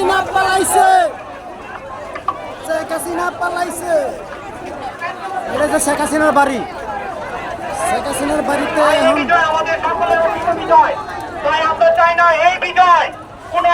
হাসিনা পালাইছে। পালাইছে। এটা যে শেখ হাসিনার বাড়ি। শেখ হাসিনার বাড়িতে আমাদের সকলের তাই আমরা চাই না এই বিজয়। কোনো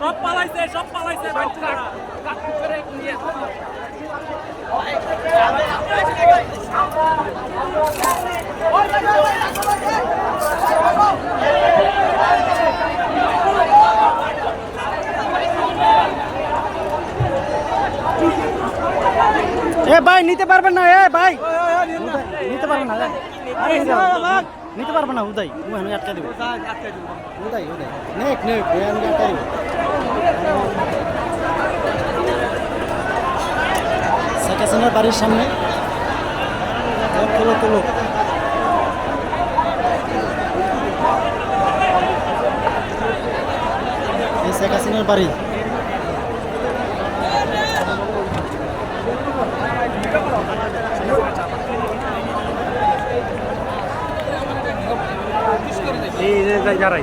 সব পালাইছে সব এ ভাই, নিতে পারবেন না, এ ভাই। নিতে পারবেন না নিতে পারবেন না। উদয় তুমি আটকা দেবো। উদয় উদয় নেক নেক আমি আটকা দেবো। শেখ হাসিনার বাড়ির সামনে তোলো। তোলো শেখ বাড়ি। যারাই।